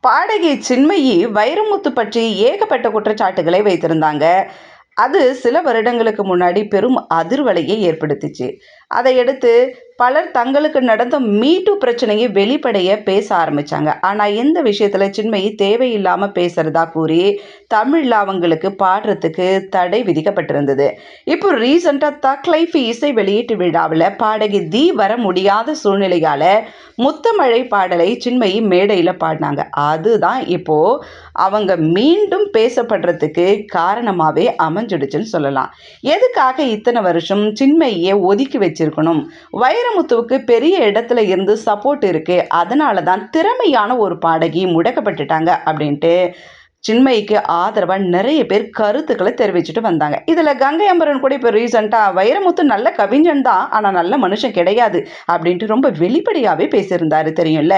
பாடகி சின்மயி வைரமுத்து பற்றி ஏகப்பட்ட குற்றச்சாட்டுகளை வைத்திருந்தாங்க. அது சில வருடங்களுக்கு முன்னாடி பெரும் அதிர்வலையை ஏற்படுத்திச்சு. அதையடுத்து பலர் தங்களுக்கு நடந்த மீட்டு பிரச்சனையை வெளிப்படைய பேச ஆரம்பித்தாங்க ஆனால் இந்த விஷயத்தில் சின்மயி தேவையில்லாமல் பேசுகிறதா கூறி தமிழில் அவங்களுக்கு பாடுறதுக்கு தடை விதிக்கப்பட்டிருந்தது. இப்போ ரீசண்டாக தக்லைஃபி இசை வெளியீட்டு விழாவில் பாடகி தீ வர முடியாத சூழ்நிலையால் முத்தமழை பாடலை சின்மயி மேடையில் பாடினாங்க. அதுதான் இப்போது அவங்க மீண்டும் பேசப்படுறதுக்கு காரணமாகவே அமைஞ்சிடுச்சுன்னு சொல்லலாம். எதுக்காக இத்தனை வருஷம் சின்மையை ஒதுக்கி வச்சிருக்கணும்? வைரமுத்துவுக்கு பெரிய இடத்துல இருந்து சப்போர்ட் இருக்கு. அதனால தான் திறமையான ஒரு பாடகி முடக்கப்பட்டுட்டாங்க அப்படின்ட்டு சின்மயிக்கு ஆதரவாக நிறைய பேர் கருத்துக்களை தெரிவிச்சுட்டு வந்தாங்க. இதில் கங்கை அம்பரன் கூட இப்போ ரீசெண்டாக வைரமுத்து நல்ல கவிஞன் தான் ஆனால் நல்ல மனுஷன் கிடையாது அப்படின்ட்டு ரொம்ப வெளிப்படையாகவே பேசியிருந்தாரு தெரியும்ல.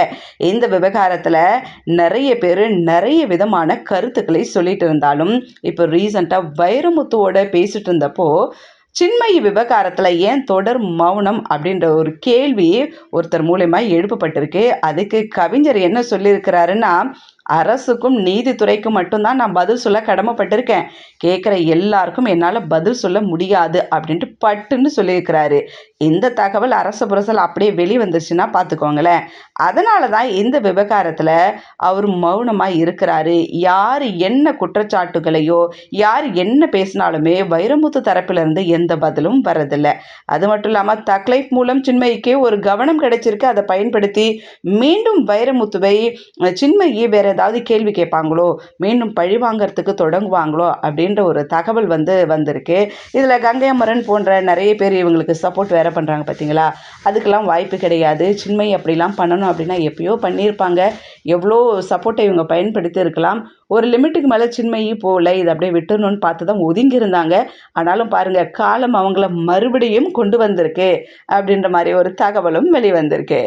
இந்த விவகாரத்தில் நிறைய பேர் நிறைய விதமான கருத்துக்களை சொல்லிட்டு இருந்தாலும் இப்போ ரீசெண்டாக வைரமுத்துவோட பேசிட்டு இருந்தப்போ சின்மயி விவகாரத்தில் ஏன் தொடர் மௌனம் அப்படின்ற ஒரு கேள்வி ஒருத்தர் மூலயமா எழுப்பப்பட்டிருக்கு. அதுக்கு கவிஞர் என்ன சொல்லியிருக்கிறாருன்னா அரசுக்கும் நீதித்துறைக்கும் மட்டும்தான் நான் பதில் சொல்ல கடமைப்பட்டிருக்கேன். கேட்குற எல்லாருக்கும் என்னால் பதில் சொல்ல முடியாது அப்படின்ட்டு பட்டுன்னு சொல்லியிருக்கிறாரு. இந்த தகவல் அரசு புரசல் அப்படியே வெளி வந்துருச்சுன்னா பார்த்துக்கோங்களேன் அதனால தான் இந்த விவகாரத்தில் அவர் மௌனமாக இருக்கிறாரு. யார் என்ன குற்றச்சாட்டுகளையோ யார் என்ன பேசினாலுமே வைரமுத்து தரப்பிலிருந்து எந்த பதிலும் வரதில்லை. அது மட்டும் இல்லாமல் தக்லைஃப் மூலம் சின்மயிக்கே ஒரு கவனம் கிடைச்சிருக்கு. அதை பயன்படுத்தி மீண்டும் வைரமுத்துவை சின்மயி வேற ஏதாவது கேள்வி கேட்பாங்களோ மீண்டும் பழி வாங்கறதுக்கு தொடங்குவாங்களோ அப்படின்ற ஒரு தகவல் வந்து வந்திருக்கு. இதில் கங்கை அமரன் போன்ற நிறைய பேர் இவங்களுக்கு சப்போர்ட் வேற பண்ணுறாங்க பார்த்தீங்களா அதுக்கெல்லாம் வாய்ப்பு கிடையாது. சின்மை அப்படிலாம் பண்ணணும் அப்படின்னா எப்பயோ பண்ணியிருப்பாங்க. எவ்வளோ சப்போர்ட்டை இவங்க பயன்படுத்தி இருக்கலாம். ஒரு லிமிட்டுக்கு மேலே சின்மயி போகல இதை அப்படியே விட்டுறணும்னு பார்த்து தான் ஒதுங்கி இருந்தாங்க. ஆனாலும் பாருங்கள் காலம் அவங்கள மறுபடியும் கொண்டு வந்திருக்கு அப்படின்ற மாதிரி ஒரு தகவலும் வெளிவந்திருக்கு.